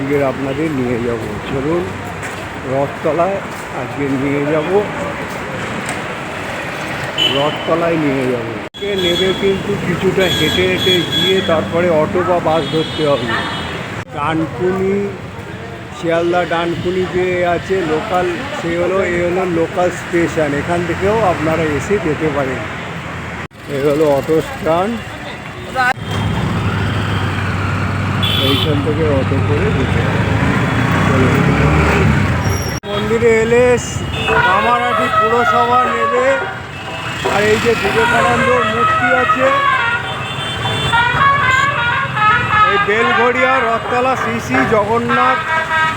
আজকের আপনাদের নিয়ে যাব। চলুন, রথতলায় আজকে নিয়ে যাব। রথতলায় নিয়ে যাব। নেবে কিন্তু কিছুটা হেঁটে হেঁটে গিয়ে তারপরে অটো বা বাস ধরতে হবে। ডানকুনি, শিয়ালদা ডানকুনি যে আছে, লোকাল, সে হলো, এ হলো লোকাল স্টেশন। এখান থেকেও আপনারা এসে যেতে পারেন। এ হলো অটো স্ট্যান্ড। এইখান থেকে অটো করে মন্দিরে এলে কামারহাটি পুরসভা নেবে। আর এই যে বিবেকানন্দ মূর্তি আছে, এই বেলঘড়িয়া, রথতলা, শ্রী শ্রী জগন্নাথ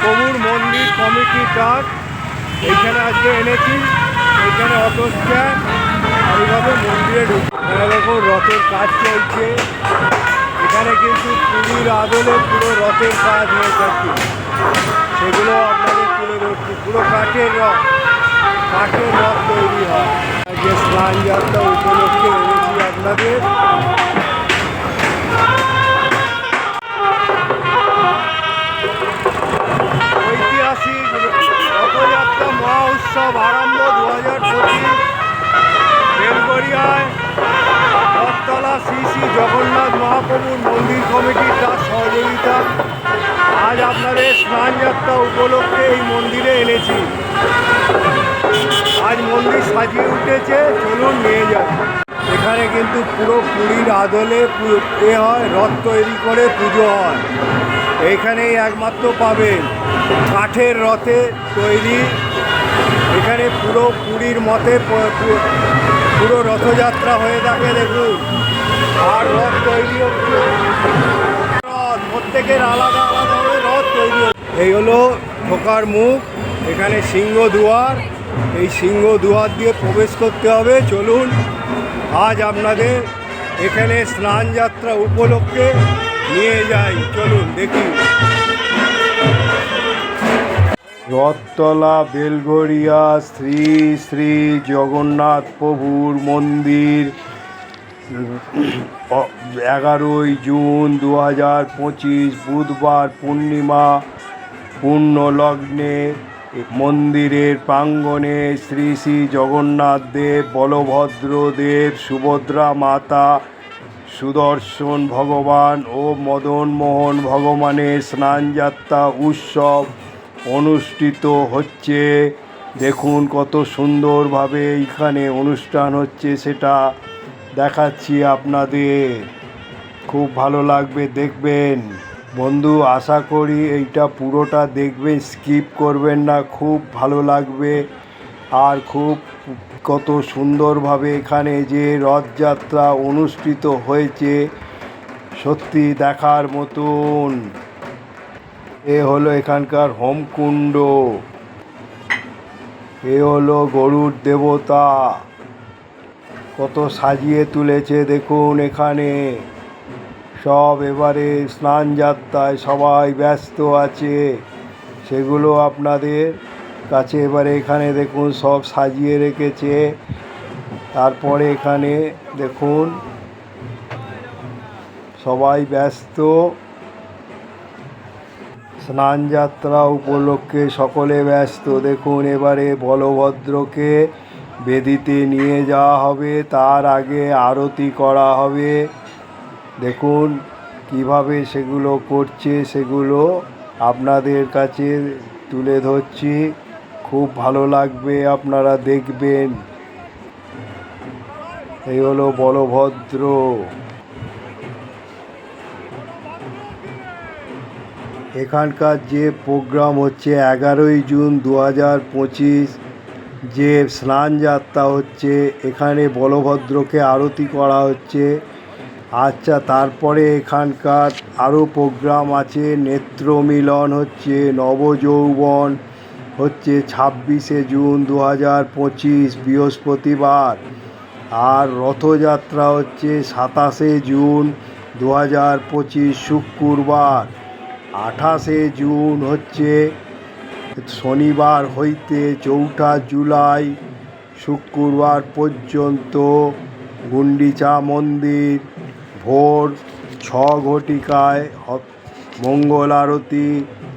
প্রভুর মন্দির, কমিটি ডাক। এইখানে আজকে এনেছি, এইখানে অটো স্ট্যান্ড। এইভাবে মন্দিরে ঢুক এখানে দেখুন রথের কাজ চলছে। এখানে কিন্তু পুরীর আদলে পুরো রথের কাজ হয়ে থাকে। সেগুলো আপনাদের তুলে ধরছি। পুরো কাঠের রথ কাঠের রথ তৈরি হয়। যে স্নান যাত্রা উপলক্ষে এনেছি আপনাদের। ঐতিহাসিক রথযাত্রা, মহা উৎসব আরম্ভ দু হাজার পঁচিশ বেলগড়িয়ায় রথতলা শ্রী শ্রী জগন্নাথ মহাপ্রভুর মন্দির কমিটির তার সহযোগিতা। আজ আপনাদের স্নানযাত্রা উপলক্ষে এই মন্দিরে এনেছি। আজ মন্দির সাজিয়ে উঠেছে, চলুন নিয়ে যান এখানে কিন্তু পুরো পুরীর আদলে এ হয়, রথ তৈরি করে পুজো হয়। এইখানেই একমাত্র পাবেন কাঠের রথে তৈরি। এখানে পুরো পুরীর মতে পুরো রথযাত্রা হয়ে থাকে দেখুন। আর রথ তৈরি রথ, প্রত্যেকের আলাদা আলাদাভাবে রথ তৈরি এই হলো ঢোকার মুখ, এখানে সিংহ দুয়ার। এই সিংহ দুয়ার দিয়ে প্রবেশ করতে হবে। চলুন, আজ আপনাদের এখানে স্নান যাত্রা উপলক্ষে নিয়ে যাই। চলুন, দেখি। রথতলা বেলঘরিয়া শ্রী শ্রী জগন্নাথ প্রভুর মন্দির এগারোই জুন দু হাজার পঁচিশ, বুধবার পূর্ণিমা পূর্ণ লগ্নে মন্দিরের প্রাঙ্গণে শ্রী শ্রী জগন্নাথ দেব, বলভদ্র দেব, সুভদ্রা মাতা, সুদর্শন ভগবান ও মদন মোহন ভগবানের স্নানযাত্রা, উৎসব অনুষ্ঠিত হচ্ছে। দেখুন কত সুন্দরভাবে এইখানে অনুষ্ঠান হচ্ছে সেটা দেখাচ্ছি আপনাদের। খুব ভালো লাগবে দেখবেন। বন্ধু, আশা করি এইটা পুরোটা দেখবেন, স্কিপ করবেন না, খুব ভালো লাগবে। আর খুব কত সুন্দরভাবে এখানে যে রথযাত্রা অনুষ্ঠিত হয়েছে, সত্যি দেখার মতন। এ হলো এখানকার হোমকুণ্ড। এ হলো গরুর দেবতা। কত সাজিয়ে তুলেছে দেখুন এখানে। সব এবারে স্নান যাত্রায় সবাই ব্যস্ত আছে। সেগুলো আপনাদের কাছে এবারে এখানে দেখুন সব সাজিয়ে রেখেছে। তারপরে এখানে দেখুন সবাই ব্যস্ত। স্নান যাত্রা উপলক্ষে সকলে ব্যস্ত। দেখুন, এবারে বলভদ্রকে বেদিতে নিয়ে যাওয়া হবে। তার আগে আরতি করা হবে। দেখুন, কীভাবে সেগুলো করছে, সেগুলো আপনাদের কাছে তুলে ধরছি। খুব ভালো লাগবে আপনারা দেখবেন। এই হলো বলভদ্র। এখানকার যে প্রোগ্রাম হচ্ছে এগারোই জুন দু হাজার পঁচিশ, যে স্নান যাত্রা হচ্ছে, এখানে বলভদ্রকে আরতি করা হচ্ছে। আচ্ছা তারপরে এখানকার আরও প্রোগ্রাম আছে নেত্র মিলন হচ্ছে, নবযৌবন হচ্ছে ছাব্বিশে জুন দু হাজার পঁচিশ, বৃহস্পতিবার। আর রথযাত্রা হচ্ছে সাতাশে জুন দু হাজার পঁচিশ, শুক্রবার। আঠাশে জুন হচ্ছে শনিবার হইতে চৌঠা জুলাই শুক্রবার পর্যন্ত গুন্ডিচা মন্দির, ভোর ছ ঘটিকায় মঙ্গল আরতি,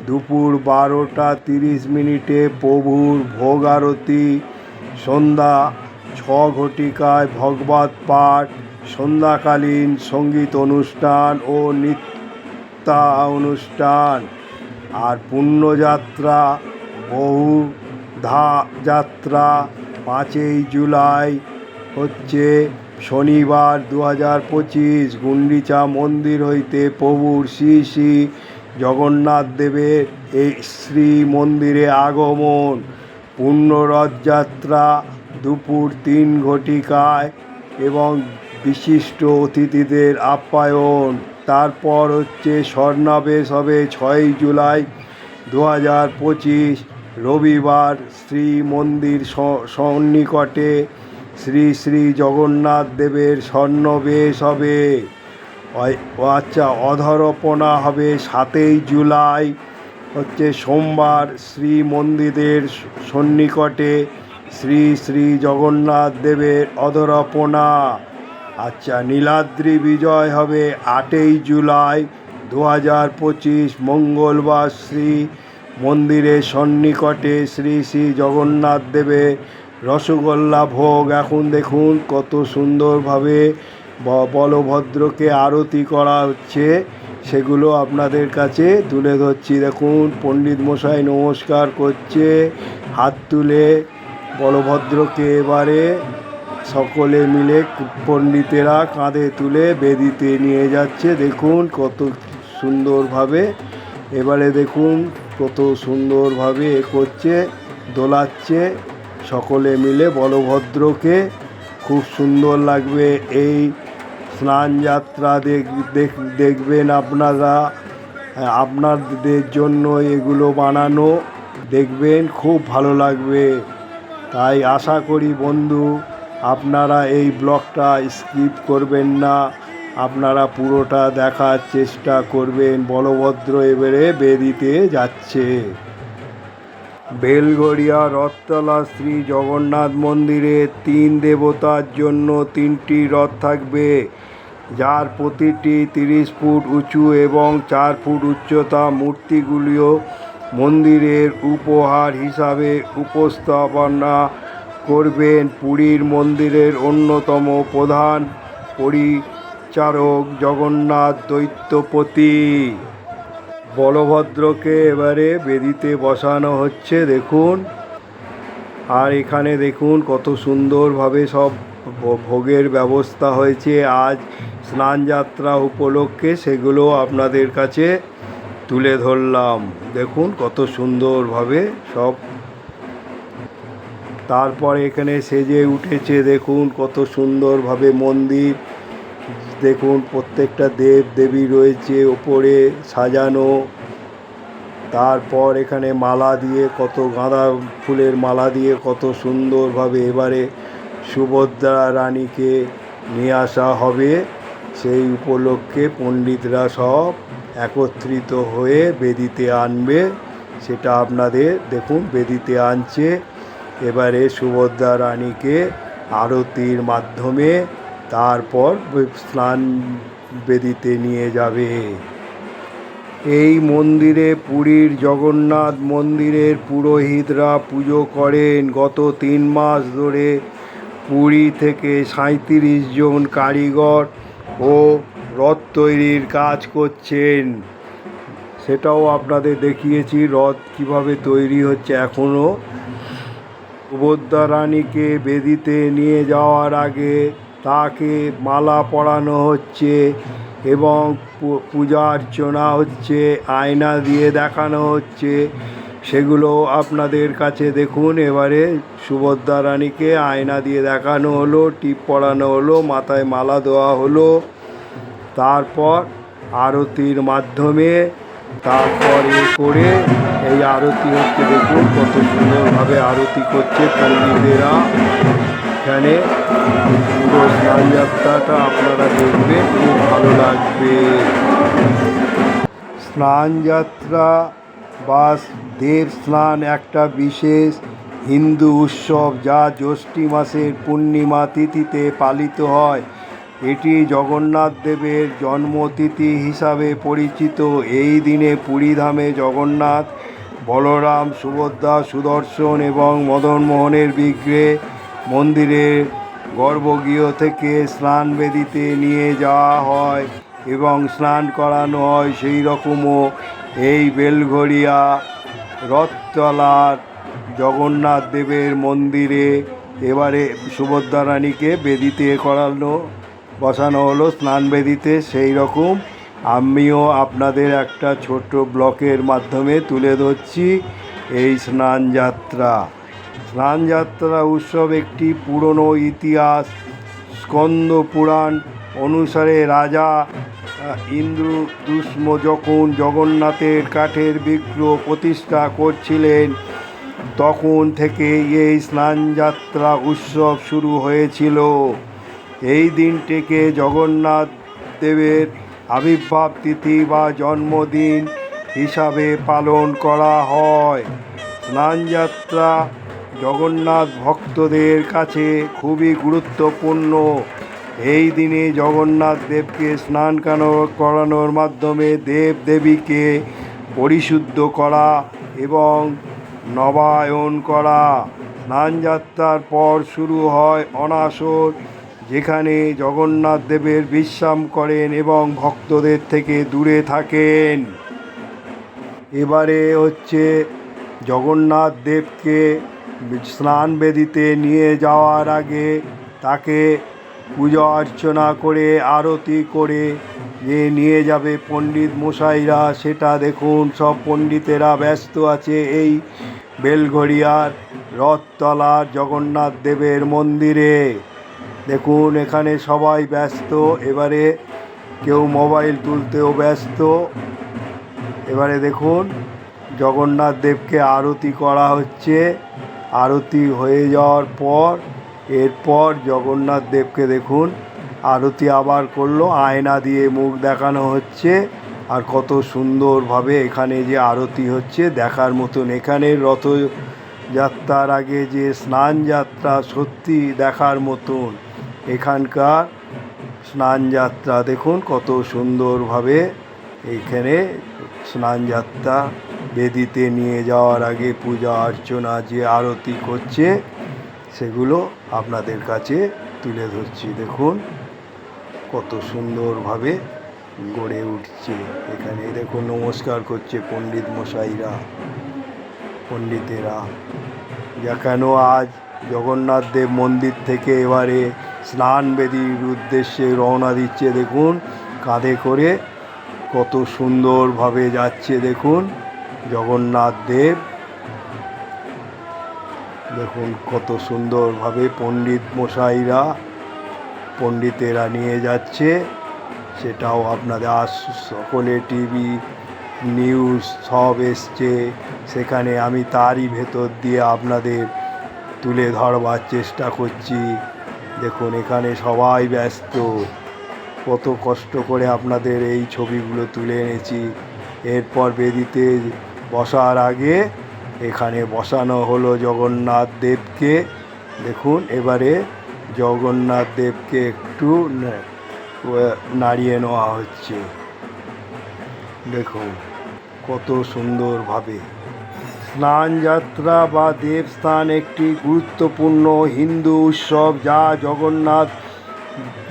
দুপুর বারোটা তিরিশ মিনিটে প্রভুর ভোগ আরতি, সন্ধ্যা ছ ঘটিকায় ভগবত পাঠ, সন্ধ্যাকালীন সংগীত অনুষ্ঠান ও নৃত্যা অনুষ্ঠান আর পুণ্যযাত্রা, বহু ধা যাত্রা পাঁচই জুলাই হচ্ছে শনিবার দু হাজার পঁচিশ গুন্ডিচা মন্দির হইতে প্রভুর শ্রী শ্রী জগন্নাথ দেবের এই শ্রী মন্দিরে আগমন। পূর্ণ রথযাত্রা দুপুর তিন ঘটিকায় এবং বিশিষ্ট অতিথিদের আপ্যায়ন। তারপর হচ্ছে স্বর্ণাবেশ হবে ছয়ই জুলাই দু হাজার পঁচিশ রবিবার শ্রী মন্দির সন্নিকটে শ্রী শ্রী জগন্নাথ দেবের স্বর্ণবেশ হবে। আচ্ছা অধরপনা হবে সাতই জুলাই হচ্ছে সোমবার শ্রী মন্দিরের সন্নিকটে শ্রী শ্রী জগন্নাথ দেবের অধরপনা। আচ্ছা নীলাদ্রি বিজয় হবে আটই জুলাই দু হাজার পঁচিশ মঙ্গলবার শ্রী মন্দিরের সন্নিকটে শ্রী শ্রী জগন্নাথ দেবের রসগোল্লা ভোগ। এখন দেখুন কত সুন্দরভাবে বলভদ্রকে আরতি করা হচ্ছে। সেগুলো আপনাদের কাছে তুলে ধরছি। দেখুন, পণ্ডিত মশাই নমস্কার করছে। হাত তুলে বলভদ্রকে এবারে সকলে মিলে পণ্ডিতেরা কাঁধে তুলে বেদিতে নিয়ে যাচ্ছে। দেখুন কত সুন্দরভাবে, এবারে দেখুন কত সুন্দরভাবে এ করছে, দোলাচ্ছে। সকলে মিলে বলভদ্রকে খুব সুন্দর লাগবে এই স্নান যাত্রা দেখ, দেখ- দেখবেন আপনারা। আপনাদের জন্য এগুলো বানানো, দেখবেন খুব ভালো লাগবে। তাই আশা করি বন্ধু আপনারা এই ব্লগটা স্কিপ করবেন না। আপনারা পুরোটা দেখার চেষ্টা করবেন। বলভদ্র এবারে বেরিতে যাচ্ছে। বেলগড়িয়া রথতলা শ্রী জগন্নাথ মন্দিরে তিন দেবতার জন্য তিনটি রথ থাকবে। যার প্রতিটি তিরিশ ফুট উঁচু এবং চার ফুট উচ্চতা মূর্তিগুলিও মন্দিরের উপহার হিসাবে উপস্থাপনা করবেন পুরীর মন্দিরের অন্যতম প্রধান পরিচারক জগন্নাথ দৈত্যপতি। বলভদ্রকে এবারে বেদিতে বসানো হচ্ছে, দেখুন। আর এখানে দেখুন কত সুন্দরভাবে সব ভোগের ব্যবস্থা হয়েছে। আজ স্নানযাত্রা উপলক্ষে সেগুলো আপনাদের কাছে তুলে ধরলাম। দেখুন কত সুন্দরভাবে সব তারপর এখানে সেজে উঠেছে, দেখুন কত সুন্দরভাবে মন্দির। দেখুন প্রত্যেকটা দেব দেবী রয়েছে ওপরে সাজানো। তারপর এখানে মালা দিয়ে কত গাঁদা ফুলের মালা দিয়ে কত সুন্দরভাবে এবারে সুভদ্রা রানীকে নিয়ে আসা হবে। সেই উপলক্ষে পণ্ডিতরা সব একত্রিত হয়ে বেদিতে আনবে। সেটা আপনাদের দেখুন, বেদিতে আনছে। এবারে সুভদ্রা রানীকে আরতির মাধ্যমে তারপর স্নান বেদিতে নিয়ে যাবে। এই মন্দিরে পুরীর জগন্নাথ মন্দিরের পুরোহিতরা পুজো করেন। গত তিন মাস ধরে পুরী থেকে সাঁত্রিশ জন কারিগর ও রথ তৈরির কাজ করছেন। সেটাও আপনাদের দেখিয়েছি, রথ কীভাবে তৈরি হচ্ছে এখনও সুভদ্রা রানীকে বেদিতে নিয়ে যাওয়ার আগে তাকে মালা পরানো হচ্ছে এবং পূজা অর্চনা হচ্ছে, আয়না দিয়ে দেখানো হচ্ছে। সেগুলো আপনাদের কাছে দেখুন, এবারে সুভদ্রা রানীকে আয়না দিয়ে দেখানো হলো, টিপ পরানো হলো, মাথায় মালা দেওয়া হলো। তারপর আরতির মাধ্যমে তারপরে করে এই আরতি হচ্ছে দেখুন, কত সুন্দরভাবে আরতি করছে পণ্ডিতেরা। এখানে পুরো স্নানযাত্রাটা আপনারা দেখবে খুব ভালো লাগবে। স্নানযাত্রা বা দেব স্নান একটা বিশেষ হিন্দু উৎসব যা জ্যৈষ্ঠী মাসের পূর্ণিমা তিথিতে পালিত হয়। এটি জগন্নাথ দেবের জন্মতিথি হিসাবে পরিচিত। এই দিনে পুরীধামে জগন্নাথ বলরাম, সুভদ্রা, সুদর্শন এবং মদনমোহনের বিগ্রহে মন্দিরের গর্ভগৃহ থেকে স্নান বেদিতে নিয়ে যাওয়া হয় এবং স্নান করানো হয় সেই রকমও এই বেলঘড়িয়া রথতলার জগন্নাথ দেবের মন্দিরে। এবারে সুভদ্রা রানীকে বেদিতে করানো, বসানো হলো, স্নান বেদিতে সেই রকম আমিও আপনাদের একটা ছোট ব্লকের মাধ্যমে তুলে ধরছি এই স্নানযাত্রা স্নানযাত্রা উৎসব একটি পুরনো ইতিহাস স্কন্দ পুরাণ অনুসারে রাজা আহ, ইন্দ্রদুষ্ম যখন জগন্নাথের কাঠের বিগ্রহ প্রতিষ্ঠা করছিলেন তখন থেকে এই স্নানযাত্রা উৎসব শুরু হয়েছিল। এই দিনটিকে জগন্নাথ দেবের আবির্ভাব তিথি বা জন্মদিন হিসাবে পালন করা হয়। স্নানযাত্রা জগন্নাথ ভক্তদের কাছে খুবই গুরুত্বপূর্ণ। এই দিনে জগন্নাথ দেবকে স্নান করানোর মাধ্যমে দেব দেবীকে পরিশুদ্ধ করা এবং নবায়ন করা। স্নানযাত্রার পর শুরু হয় অনাসর যেখানে জগন্নাথ দেবের বিশ্রাম করেন এবং ভক্তদের থেকে দূরে থাকেন। এবারে হচ্ছে জগন্নাথ দেবকে স্নান বেদিতে নিয়ে যাওয়ার আগে তাকে পূজা অর্চনা করে, আরতি করে যে নিয়ে যাবে পণ্ডিত মশাইরা, সেটা দেখুন, সব পণ্ডিতেরা ব্যস্ত আছে এই বেলঘড়িয়ার রথতলার জগন্নাথ দেবের মন্দিরে। দেখুন, এখানে সবাই ব্যস্ত। এবারে কেউ মোবাইল তুলতেও ব্যস্ত। এবারে দেখুন, জগন্নাথ দেবকে আরতি করা হচ্ছে। আরতি হয়ে যাওয়ার পর, এরপর জগন্নাথ দেবকে দেখুন, আরতি আবার করল। আয়না দিয়ে মুখ দেখানো হচ্ছে। আর কত সুন্দরভাবে এখানে যে আরতি হচ্ছে, দেখার মতন। এখানে রথযাত্রার আগে যে স্নান যাত্রা সত্যি দেখার মতন। এখানকার স্নানযাত্রা, দেখুন কত সুন্দরভাবে এইখানে স্নানযাত্রা বেদিতে নিয়ে যাওয়ার আগে পূজা, অর্চনা, যে আরতি করছে, সেগুলো আপনাদের কাছে তুলে ধরছি। দেখুন কত সুন্দরভাবে গড়ে উঠছে এখানে। দেখুন নমস্কার করছে পণ্ডিত মশাইরা, পণ্ডিতেরা। যা কেন আজ জগন্নাথ দেব মন্দির থেকে এবারে স্নান বেদির উদ্দেশ্যে রওনা দিচ্ছে, দেখুন, কাঁধে করে কত সুন্দরভাবে যাচ্ছে, দেখুন, জগন্নাথ দেব। দেখুন, কত সুন্দরভাবে পণ্ডিত মশাইরা, পণ্ডিতেরা নিয়ে যাচ্ছে। সেটাও আপনাদের আজ সকলে টিভি নিউজ সব এসছে। সেখানে আমি তারই ভেতর দিয়ে আপনাদের তুলে ধরবার চেষ্টা করছি। দেখুন, এখানে সবাই ব্যস্ত। কত কষ্ট করে আপনাদের এই ছবিগুলো তুলে এনেছি। এরপর বেদিতে বসার আগে এখানে বসানো হলো জগন্নাথ দেবকে। দেখুন, এবারে জগন্নাথ দেবকে একটু নাড়িয়ে নেওয়া হচ্ছে। দেখুন, কত সুন্দরভাবে। স্নান যাত্রা বা দেবস্থান একটি গুরুত্বপূর্ণ হিন্দু উৎসব যা জগন্নাথ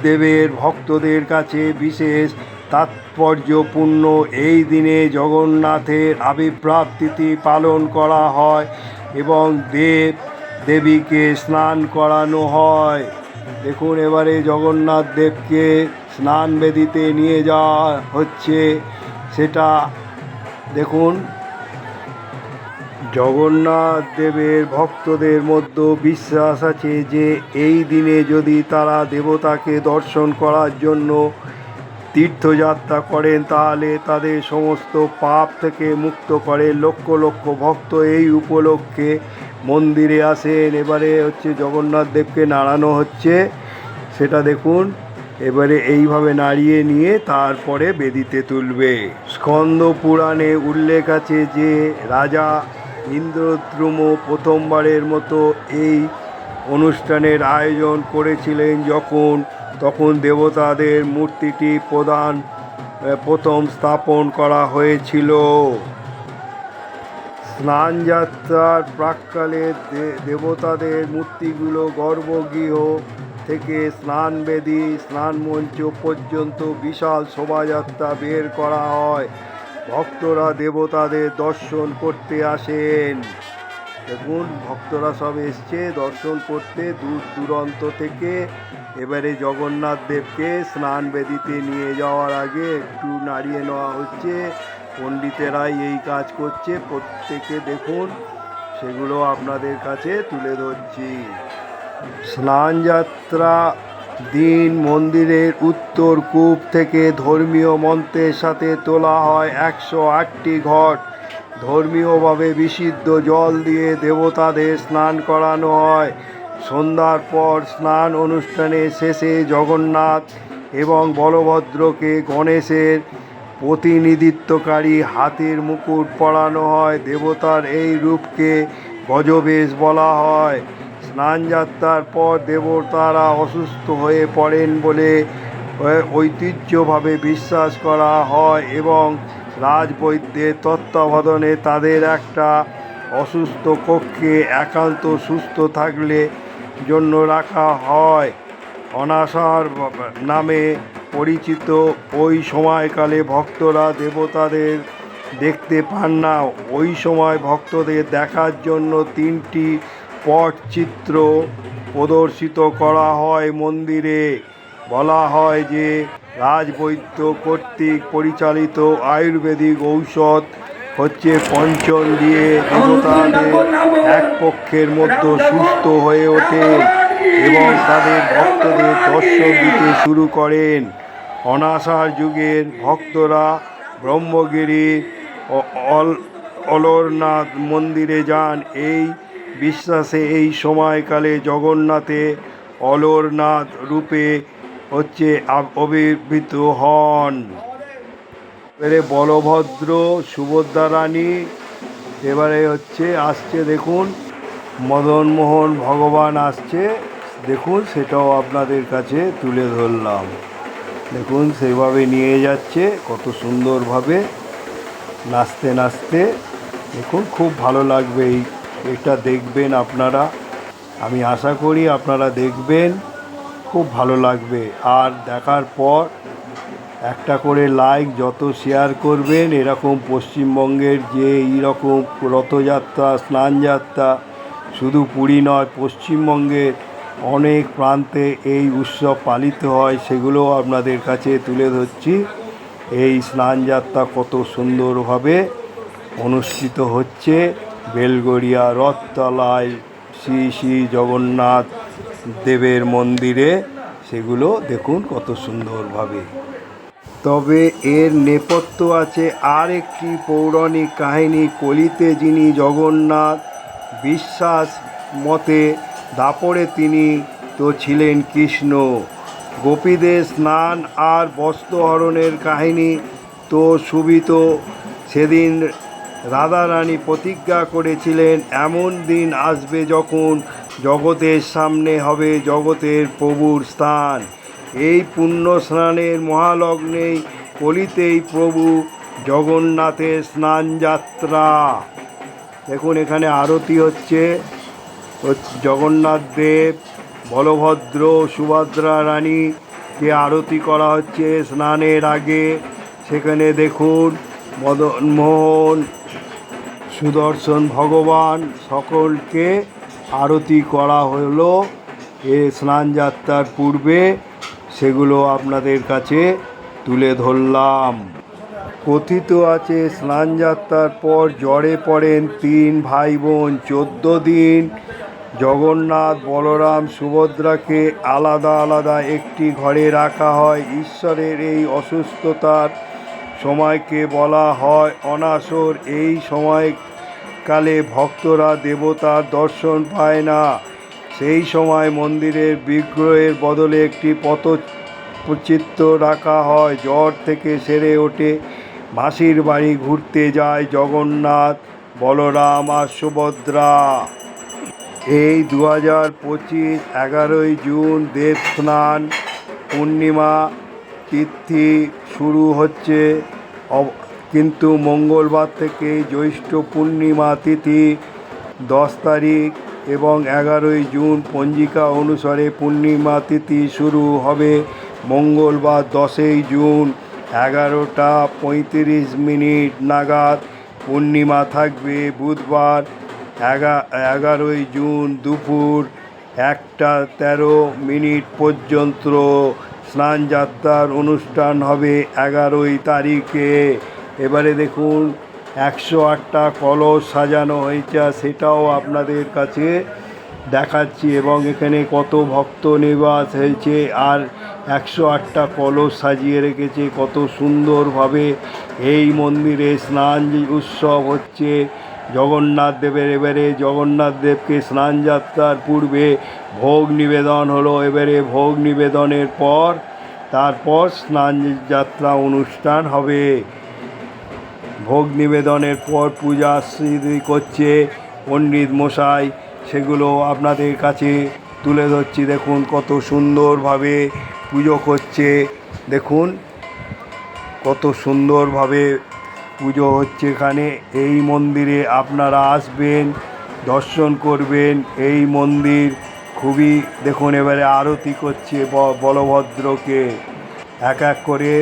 দেবের ভক্তদের কাছে বিশেষ তাৎপর্যপূর্ণ। এই দিনে জগন্নাথের আবির্ভাব তিথি পালন করা হয় এবং দেব দেবীকে স্নান করানো হয়। দেখুন, এবারে জগন্নাথ দেবকে স্নান বেদিতে নিয়ে যাওয়া হচ্ছে। সেটা দেখুন জগন্নাথ দেবের ভক্তদের মধ্যে বিশ্বাস আছে যে এই দিনে যদি তারা দেবতাকে দর্শন করার জন্য তীর্থযাত্রা করেন, তাহলে তাদের সমস্ত পাপ থেকে মুক্ত করে লক্ষ লক্ষ ভক্ত এই উপলক্ষে মন্দিরে আসেন। এবারে হচ্ছে জগন্নাথ দেবকে নাড়ানো হচ্ছে। সেটা দেখুন, এবারে এইভাবে নাড়িয়ে নিয়ে তারপরে বেদিতে তুলবে। স্কন্দ পুরাণে উল্লেখ আছে যে রাজা ইন্দ্রদ্রুম প্রথমবারের মতো এই অনুষ্ঠানের আয়োজন করেছিলেন যখন, তখন দেবতাদের মূর্তিটি প্রদান প্রথম স্থাপন করা হয়েছিল। স্নানযাত্রার প্রাককালে দেবতাদের মূর্তিগুলো গর্ভগৃহ থেকে স্নানবেদী স্নান মঞ্চ পর্যন্ত বিশাল শোভাযাত্রা বের করা হয়। ভক্তরা দেবতাদের দর্শন করতে আসেন। দেখুন, ভক্তরা সব এসছে দর্শন করতে দূর দূরান্ত থেকে। এবারে জগন্নাথ দেবকে স্নান বেদিতে নিয়ে যাওয়ার আগে একটু নাড়িয়ে নেওয়া হচ্ছে। পণ্ডিতেরাই এই কাজ করছে, প্রত্যেকে দেখুন, সেগুলো আপনাদের কাছে তুলে ধরছি। স্নানযাত্রা দিন মন্দিরের উত্তর কূপ থেকে ধর্মীয় মন্ত্রের সাথে তোলা হয় একশো আটটি ঘট। ধর্মীয়ভাবে বিশুদ্ধ জল দিয়ে দেবতাদের স্নান করানো হয়। সন্ধ্যার পর স্নান অনুষ্ঠানের শেষে জগন্নাথ এবং বলভদ্রকে গণেশের প্রতিনিধিত্বকারী হাতির মুকুট পরানো হয়। দেবতার এই রূপকে গজবেশ বলা হয়। স্নানযাত্রার পর দেবতারা অসুস্থ হয়ে পড়েন বলে ঐতিহ্যভাবে বিশ্বাস করা হয় এবং রাজবৈদ্যের তত্ত্বাবধানে তাদের একটা অসুস্থ কক্ষে একান্ত সুস্থ থাকলে জন্য রাখা হয়। অনাসার নামে পরিচিত ওই সময়কালে ভক্তরা দেবতাদের দেখতে পান না। ওই সময় ভক্তদের দেখার জন্য তিনটি পটচিত্র প্রদর্শিত করা হয় মন্দিরে। বলা হয় যে রাজবৈদ্য কর্তৃক পরিচালিত আয়ুর্বেদিক ঔষধ হচ্ছে পঞ্চম দিয়ে দেবতাদের এক পক্ষের মধ্যে সুস্থ হয়ে ওঠেন এবং তাদের ভক্তদের দর্শন দিতে শুরু করেন। অনাসার যুগের ভক্তরা ব্রহ্মগিরি অল- অলরনাথ মন্দিরে যান। এই বিশ্বাসে এই সময়কালে জগন্নাথে অলরনাথ রূপে হচ্ছে আবির্ভূত হন। এবারে বলভদ্র সুভদ্রা রানী এবারে হচ্ছে আসছে দেখুন, মদনমোহন ভগবান আসছে। দেখুন, সেটাও আপনাদের কাছে তুলে ধরলাম। দেখুন, সেভাবে নিয়ে যাচ্ছে, কত সুন্দরভাবে। নাচতে নাচতে, দেখুন, খুব ভালো লাগবে এই এটা দেখবেন আপনারা। আমি আশা করি আপনারা দেখবেন, খুব ভালো লাগবে। আর দেখার পর একটা করে লাইক যত শেয়ার করবেন, এরকম পশ্চিমবঙ্গের যে এইরকম রথযাত্রা, স্নানযাত্রা, শুধু পুরী নয়, পশ্চিমবঙ্গের অনেক প্রান্তে এই উৎসব পালিত হয় সেগুলো আপনাদের কাছে তুলে ধরছি। এই স্নানযাত্রা কত সুন্দরভাবে অনুষ্ঠিত হচ্ছে। বেলগড়িয়া রথতলায় শ্রী শ্রী জগন্নাথ দেবের মন্দিরে সেগুলো দেখুন কত সুন্দরভাবে। তবে এর নেপথ্য আছে আর একটি পৌরাণিক কাহিনী কলিতে যিনি জগন্নাথ বিশ্বাস মতে দাপরে তিনি তো ছিলেন কৃষ্ণ। গোপীদের স্নান আর বস্ত্রহরণের কাহিনী তো সুবিত। সেদিন রাধারানী প্রতিজ্ঞা করেছিলেন, এমন দিন আসবে যখন জগতের সামনে হবে জগতের প্রভুর স্থান। এই পুণ্য স্নানের মহালগ্নেই কলিতেই প্রভু জগন্নাথের স্নান যাত্রা। দেখুন, এখানে আরতি হচ্ছে। জগন্নাথ দেব, বলভদ্র, সুভদ্রা রানীকে আরতি করা হচ্ছে স্নানের আগে। সেখানে দেখুন, মদন মোহন সুদর্শন ভগবান সকলকে আরতি করা হলো। এ স্নানযাত্রার পূর্বে সেগুলো আপনাদের কাছে তুলে ধরলাম। কথিত আছে স্নানযাত্রার পর জ্বরে পড়েন তিন ভাই বোন চোদ্দ দিন। জগন্নাথ, বলরাম, সুভদ্রাকে আলাদা আলাদা একটি ঘরে রাখা হয়। ঈশ্বরের এই অসুস্থতার সময়কে বলা হয় অনাসর। এই সময়কালে ভক্তরা দেবতার দর্শন পায় না। সেই সময় মন্দিরের বিগ্রহের বদলে একটি পথচিত্র রাখা হয়। জ্বর থেকে সেরে ওঠে। মাসির বাড়ি ঘুরতে যায় জগন্নাথ, বলরাম আর সুভদ্রা। এই দু হাজার পঁচিশ এগারোই জুন দেব স্নান পূর্ণিমা তিথি শুরু হচ্ছে। কিন্তু মঙ্গলবার থেকে জ্যৈষ্ঠ পূর্ণিমা তিথি দশ তারিখ এবং এগারোই জুন পঞ্জিকা অনুসারে পূর্ণিমা তিথি শুরু হবে মঙ্গলবার দশই জুন এগারোটা পঁয়ত্রিশ মিনিট নাগাদ। পূর্ণিমা থাকবে বুধবার এগা এগারোই জুন দুপুর একটা তেরো মিনিট পর্যন্ত। স্নানযাত্রার অনুষ্ঠান হবে এগারোই তারিখে। এবারে দেখুন, একশো আটটা কলস সাজানো হয়েছে, সেটাও আপনাদের কাছে দেখাচ্ছি। এবং এখানে কত ভক্ত নিবাস হয়েছে, আর একশো আটটা কলস সাজিয়ে রেখেছে। কত সুন্দরভাবে এই মন্দিরে স্নান উৎসব হচ্ছে। জগন্নাথ দেবের এবারে জগন্নাথ দেবকে স্নান যাত্রার পূর্বে ভোগ নিবেদন হলো। এবারে ভোগ নিবেদনের পর, তারপর স্নান যাত্রা অনুষ্ঠান হবে। ভোগ নিবেদনের পর পূজা স্মৃতি করছে পণ্ডিত মশাই। সেগুলো আপনাদের কাছে তুলে ধরছি। দেখুন কত সুন্দরভাবে পুজো করছে। দেখুন কত সুন্দরভাবে পুজো হচ্ছে এখানে। এই মন্দিরে আপনারা আসবেন, দর্শন করবেন। এই মন্দির খুবই, দেখুন এবারে আরতি করছে বলভদ্রকে। এক এক করে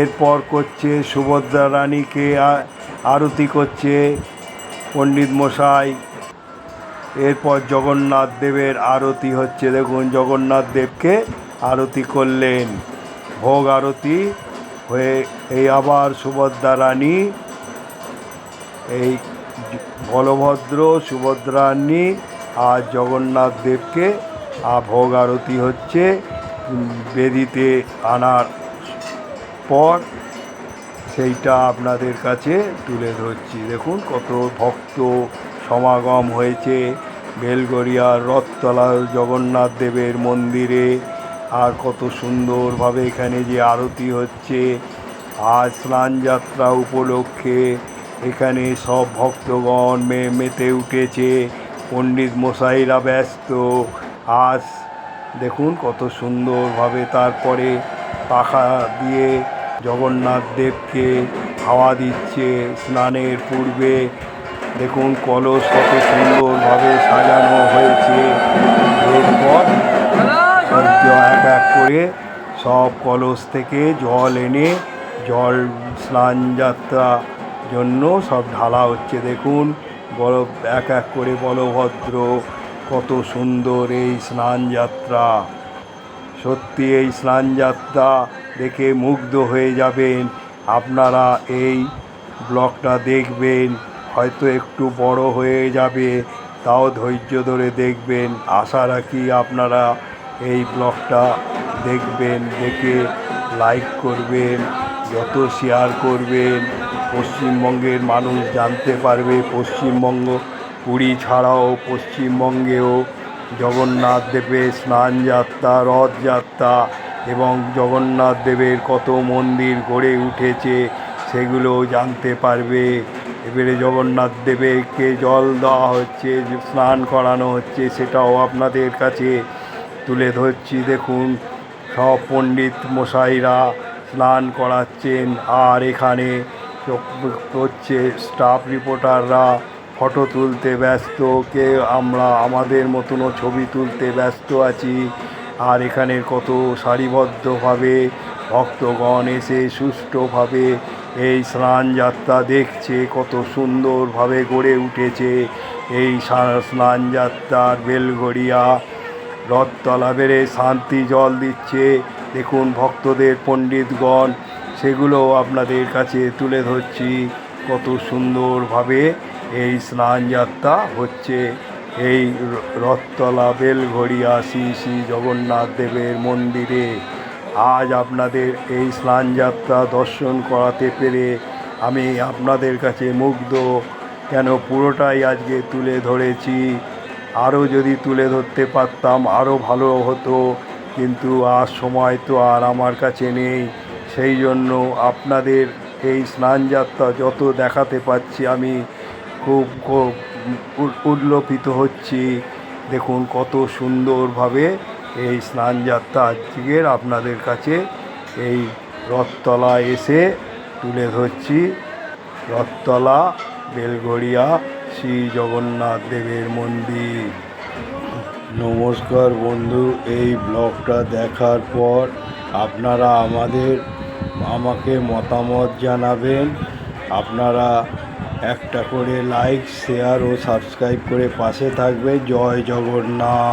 এরপর করছে, সুভদ্রা রানীকে আরতি করছে, পণ্ডিত মশাই। এরপর জগন্নাথ দেবের আরতি হচ্ছে, দেখুন জগন্নাথ দেবকে আরতি করলেন। ভোগ আরতি হয়ে এই আবার সুভদ্রা রানী, এই বলভদ্র সুভদ্রা রানী আর জগন্নাথ দেবকে আর ভোগ আরতি হচ্ছে বেদিতে আনার পর সেইটা আপনাদের কাছে তুলে ধরছি। দেখুন কত ভক্ত সমাগম হয়েছে। বেলগড়িয়ার রথতলা জগন্নাথ দেবের মন্দিরে আর কত সুন্দরভাবে এখানে যে আরতি হচ্ছে। আজ স্নান যাত্রা উপলক্ষে এখানে সব ভক্তগণ মেতে উঠেছে। পণ্ডিত মশাইরা ব্যস্ত। আজ দেখুন কত সুন্দরভাবে তারপরে পাখা দিয়ে জগন্নাথ দেবকে হাওয়া দিচ্ছে স্নানের পূর্বে। দেখুন কলস কত সুন্দরভাবে সাজানো হয়েছে। এরপর এক এক করে সব কলস থেকে জল এনে জল স্নান যাত্রা জন্য সব ঢালা হচ্ছে। দেখুন, বড় এক এক করে বলভদ্র কত সুন্দর এই স্নান যাত্রা। সত্যি এই স্নান যাত্রা দেখে মুগ্ধ হয়ে যাবেন। আপনারা এই ব্লগটা দেখবেন, হয়তো একটু বড় হয়ে যাবে, তাও ধৈর্য ধরে দেখবেন। আশা রাখি আপনারা এই ব্লগটা দেখবেন, দেখে লাইক করবেন, যত শেয়ার করবেন, পশ্চিমবঙ্গের মানুষ জানতে পারবে, পশ্চিমবঙ্গ পুরী ছাড়াও পশ্চিমবঙ্গেও জগন্নাথ দেবের স্নান যাত্রা রথযাত্রা এবং জগন্নাথ দেবের কত মন্দির গড়ে উঠেছে সেগুলো জানতে পারবে। এবারে জগন্নাথ দেবকে জল দেওয়া হচ্ছে, স্নান করানো হচ্ছে, সেটাও আপনাদের কাছে তুলে ধরছি, দেখুন, সব পণ্ডিত মশাইরা স্নান করাচ্ছেন আর এখানে হচ্ছে স্টাফ রিপোর্টাররা, ফটো তুলতে ব্যস্ত কে আমরা, আমাদের মতনও ছবি তুলতে ব্যস্ত আছি। আর এখানের কত সারিবদ্ধভাবে ভক্তগণ এসে সুষ্ঠুভাবে এই স্নান যাত্রা দেখছে, কত সুন্দরভাবে গড়ে উঠেছে। এই স্নান যাত্রার বেলঘড়িয়া রথতলা বেড়ে শান্তি জল দিচ্ছে। দেখুন ভক্তদের, পণ্ডিতগণ, সেগুলো আপনাদের কাছে তুলে ধরছি। কত সুন্দরভাবে এই স্নান যাত্রা হচ্ছে। এই রথতলা বেলঘড়িয়া শ্রী শ্রী জগন্নাথ দেবের মন্দিরে। আজ আপনাদের এই স্নান যাত্রা দর্শন করাতে পেরে আমি আপনাদের কাছে মুগ্ধ। কেন পুরোটাই আজকে তুলে ধরেছি। আরও যদি তুলে ধরতে পারতাম আরও ভালো হতো। কিন্তু আর সময় তো আর আমার কাছে নেই। সেই জন্য আপনাদের এই স্নানযাত্রা যত দেখাতে পাচ্ছি, আমি খুব খুব উল্লপিত হচ্ছি। দেখুন কত সুন্দরভাবে এই স্নানযাত্রা আজকের আপনাদের কাছে এই রথতলা এসে তুলে ধরছি। রথতলা বেলগড়িয়া শ্রী জগন্নাথ দেবের মন্দির। নমস্কার বন্ধু, এই ব্লগটা দেখার পর আপনারা আমাদের, আমাকে মতামত জানাবেন। আপনারা একটা করে লাইক শেয়ার ও সাবস্ক্রাইব করে পাশে থাকবে জয় জগন্নাথ।